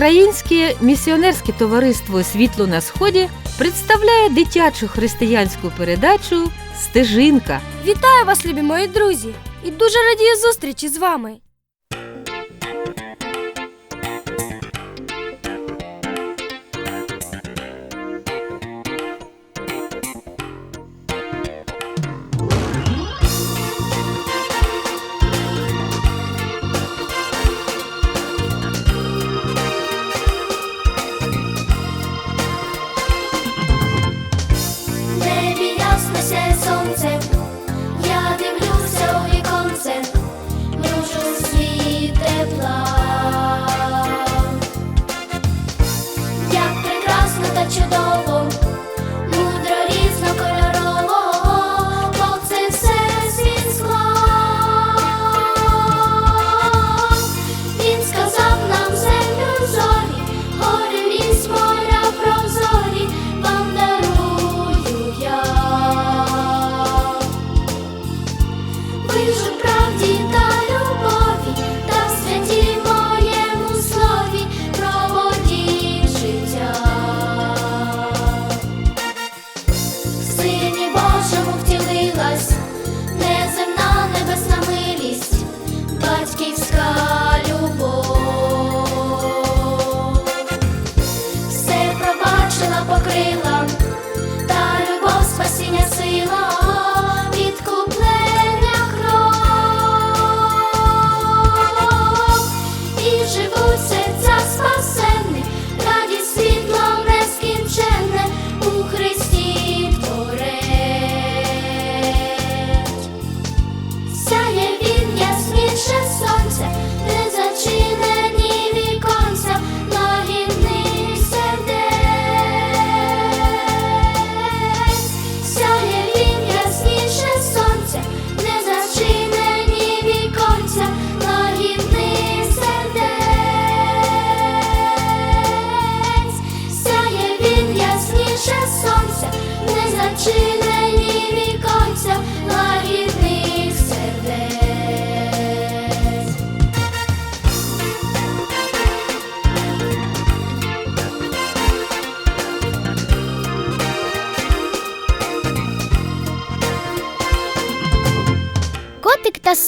Українське місіонерське товариство Світло на Сході представляє дитячу християнську передачу Стежинка. Вітаю вас, любі мої друзі! І дуже радію зустрічі з вами.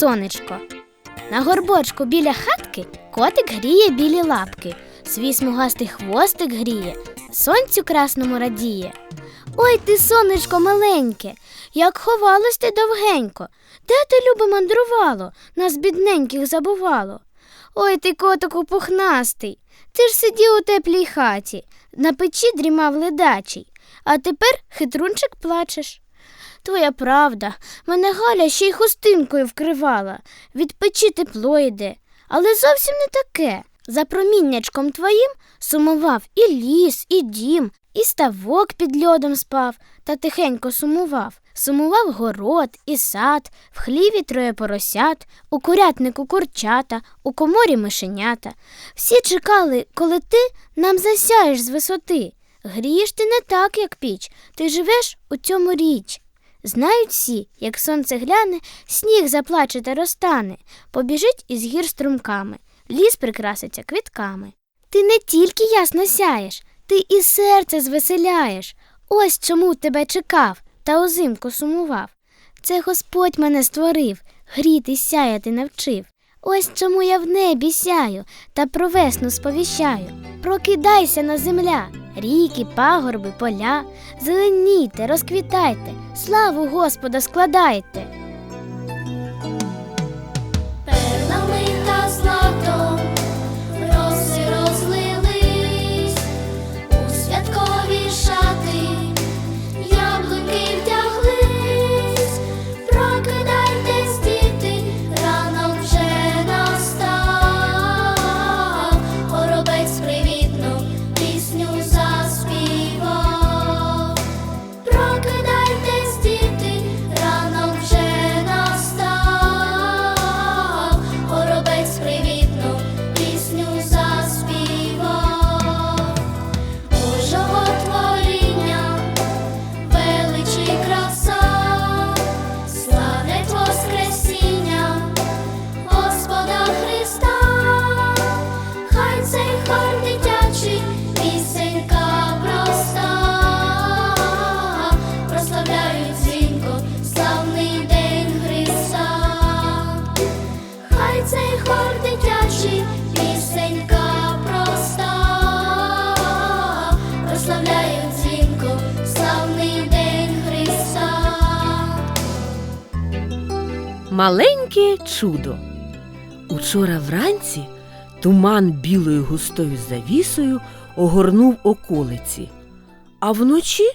Сонечко. На горбочку біля хатки котик гріє білі лапки, свій смугастий хвостик гріє, сонцю красному радіє. Ой ти, сонечко маленьке, як ховалось ти довгенько, де ти, любе, мандрувало, нас бідненьких забувало. Ой ти, котику пухнастий, ти ж сидів у теплій хаті, на печі дрімав ледачий, а тепер хитрунчик плачеш. Твоя правда, мене Галя ще й хустинкою вкривала. Від печі тепло йде, але зовсім не таке. За проміннячком твоїм сумував і ліс, і дім, і ставок під льодом спав та тихенько сумував. Сумував город і сад, в хліві троє поросят, у курятнику курчата, у коморі мишенята. Всі чекали, коли ти нам засяєш з висоти. Грієш ти не так, як піч, ти живеш у цьому річ. Знають всі, як сонце гляне, сніг заплаче та розтане, побіжить із гір струмками, ліс прикраситься квітками. Ти не тільки ясно сяєш, ти і серце звеселяєш. Ось чому тебе чекав та озимку сумував. Це Господь мене створив, гріти сяяти навчив. Ось чому я в небі сяю та про весну сповіщаю. Прокидайся на земля, ріки, пагорби, поля, зеленійте, розквітайте, славу Господа складайте. Маленьке чудо. Учора вранці туман білою густою завісою огорнув околиці, а вночі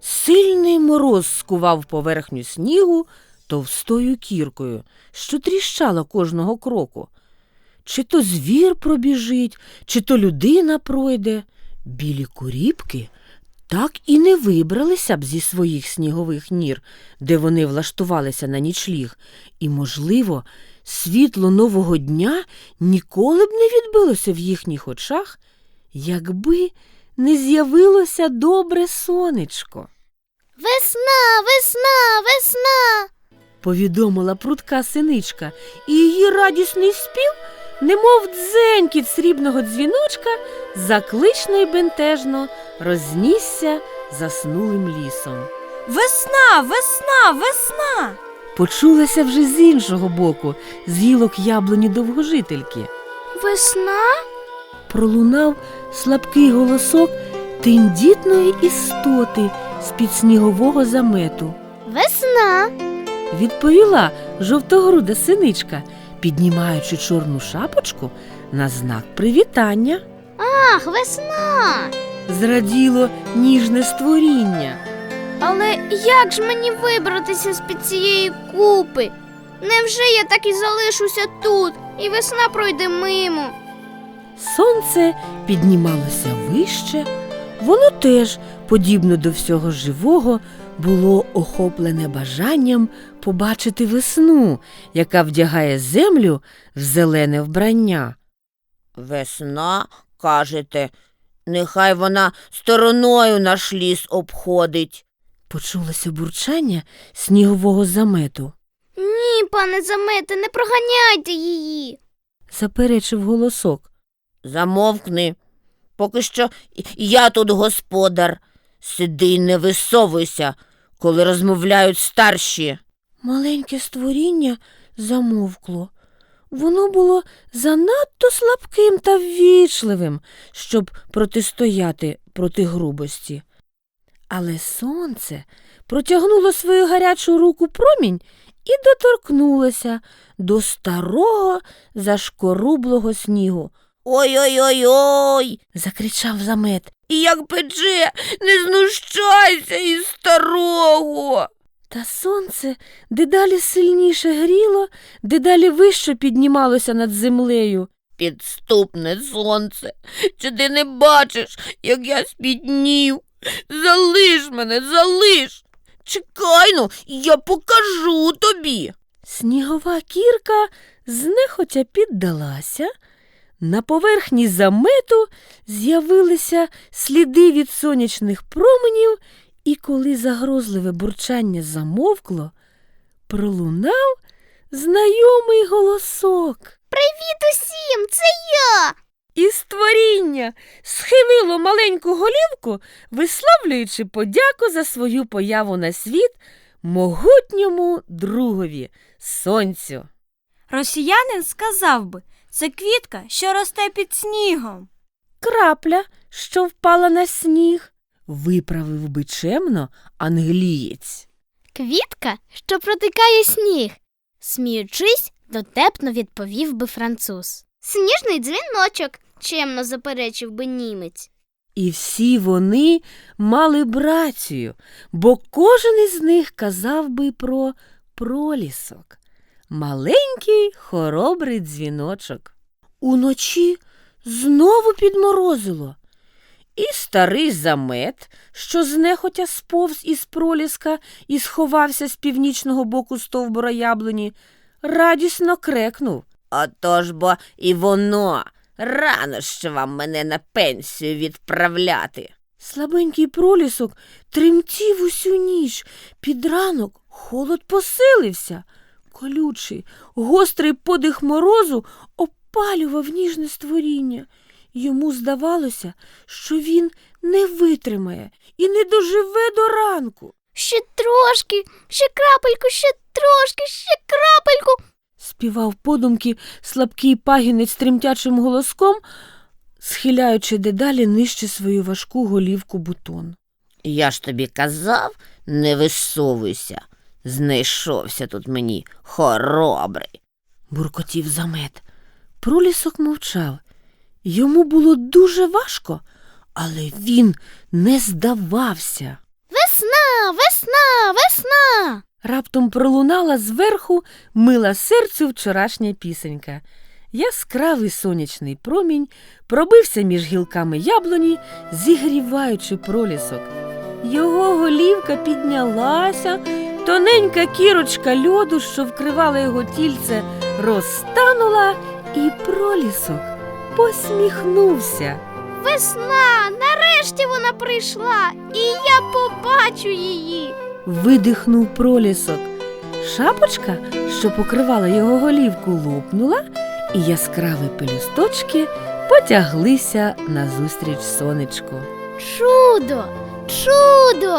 сильний мороз скував поверхню снігу товстою кіркою, що тріщала кожного кроку. Чи то звір пробіжить, чи то людина пройде. Білі куріпки так і не вибралися б зі своїх снігових нір, де вони влаштувалися на нічліг, і, можливо, світло нового дня ніколи б не відбилося в їхніх очах, якби не з'явилося добре сонечко, Весна, весна, весна. повідомила прудка синичка, і її радісний спів, немов дзенькіт срібного дзвіночка, заклично й бентежно рознісся заснулим лісом. Весна, весна, весна. Почулася вже з іншого боку, з гілок яблуні довгожительки. Весна? Пролунав слабкий голосок тендітної істоти з-під снігового замету. Весна. Відповіла жовтогруда синичка, піднімаючи чорну шапочку на знак привітання. Ах, весна. Зраділо ніжне створіння. Але як ж мені вибратися з-під цієї купи? Невже я так і залишуся тут, і весна пройде мимо? Сонце піднімалося вище, воно теж, подібно до всього живого, було охоплене бажанням побачити весну, яка вдягає землю в зелене вбрання. Весна, кажете, нехай вона стороною наш ліс обходить. Почулося бурчання снігового замету, Ні, пане замете, не проганяйте її. заперечив голосок. Замовкни. Поки що я тут господар. Сиди й не висовуйся, коли розмовляють старші. Маленьке створіння замовкло. Воно було занадто слабким та ввічливим, щоб протистояти проти грубості. Але сонце протягнуло свою гарячу руку промінь і доторкнулося до старого зашкорублого снігу. Ой-ой-ой-ой. Закричав замет. Як пече, не знущайся із старого. Та сонце дедалі сильніше гріло, дедалі вище піднімалося над землею. Підступне сонце, чи ти не бачиш, як я спітнів? Залиш мене, залиш. Чекай ну, я покажу тобі. Снігова кірка знехотя піддалася. На поверхні замету з'явилися сліди від сонячних променів, і коли загрозливе бурчання замовкло, пролунав знайомий голосок. Привіт усім, це я. І створіння схилило маленьку голівку, висловлюючи подяку за свою появу на світ могутньому другові сонцю. Росіянин сказав би, це квітка, що росте під снігом. Крапля, що впала на сніг, виправив би чемно англієць. Квітка, що протикає сніг. Сміючись, дотепно відповів би француз. Сніжний дзвіночок, чемно заперечив би німець. І всі вони мали брацію, бо кожен із них казав би про пролісок. Маленький хоробрий дзвіночок. Уночі знову підморозило. І старий замет, що знехотя сповз із проліска і сховався з північного боку стовбура яблуні, радісно крекнув. Отож бо і воно. Рано ще вам мене на пенсію відправляти. Слабенький пролісок тремтів усю ніч. Під ранок холод посилився. Колючий, гострий подих морозу опалював ніжне створіння. Йому здавалося, що він не витримає і не доживе до ранку. Ще трошки, ще крапельку, ще трошки, ще крапельку. співав подумки слабкий пагінець тремтячим голоском, схиляючи дедалі нижче свою важку голівку бутон. Я ж тобі казав, не висовуйся. Знайшовся тут мені хоробрий. буркотів замет. Пролісок мовчав. Йому було дуже важко, але він не здавався. Весна, весна, весна. Раптом пролунала зверху мила серцю вчорашня пісенька. Яскравий сонячний промінь пробився між гілками яблуні, зігріваючи пролісок. Його голівка піднялася, тоненька кірочка льоду, що вкривала його тільце, розтанула, і пролісок посміхнувся. Весна, нарешті вона прийшла, і я побачу її. Видихнув пролісок. Шапочка, що покривала його голівку, лопнула, і яскраві пелюсточки потяглися назустріч сонечку. Чудо, чудо.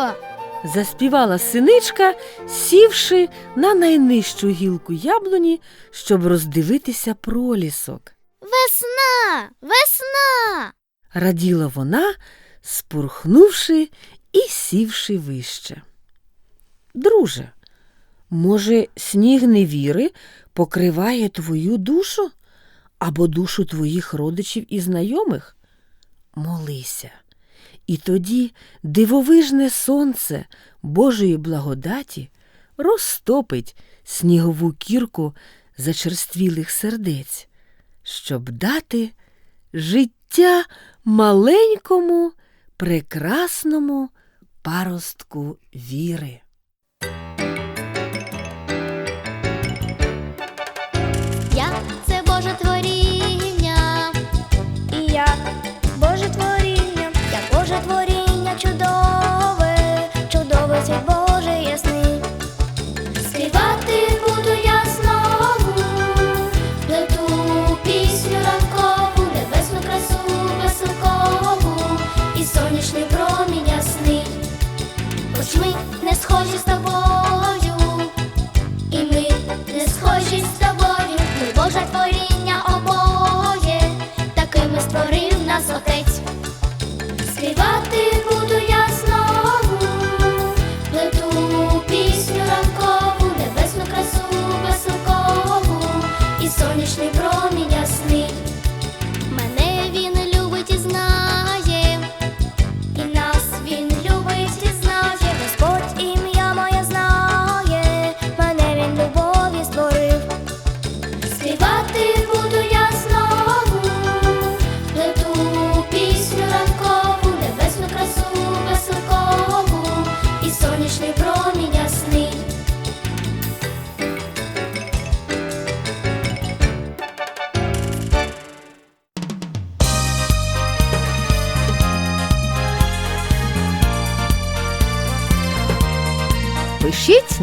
Заспівала синичка, сівши на найнижчу гілку яблуні, щоб роздивитися пролісок. Весна, весна. Раділа вона, спурхнувши і сівши вище. Друже, може, сніг невіри покриває твою душу або душу твоїх родичів і знайомих? Молися. І тоді дивовижне сонце Божої благодаті розтопить снігову кірку зачерствілих сердець, щоб дати життя маленькому, прекрасному паростку віри.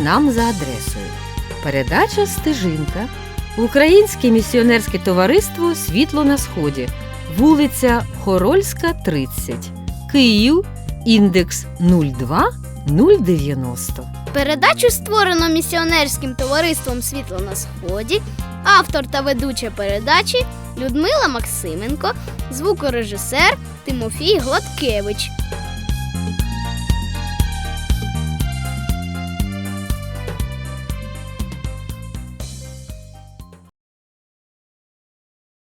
Нам за адресою. Передача Стежинка. Українське місіонерське товариство Світло на Сході. Вулиця Хорольська, 30. Київ. Індекс 02090. Передачу створено місіонерським товариством Світло на Сході, автор та ведуча передачі Людмила Максименко, звукорежисер Тимофій Гладкевич.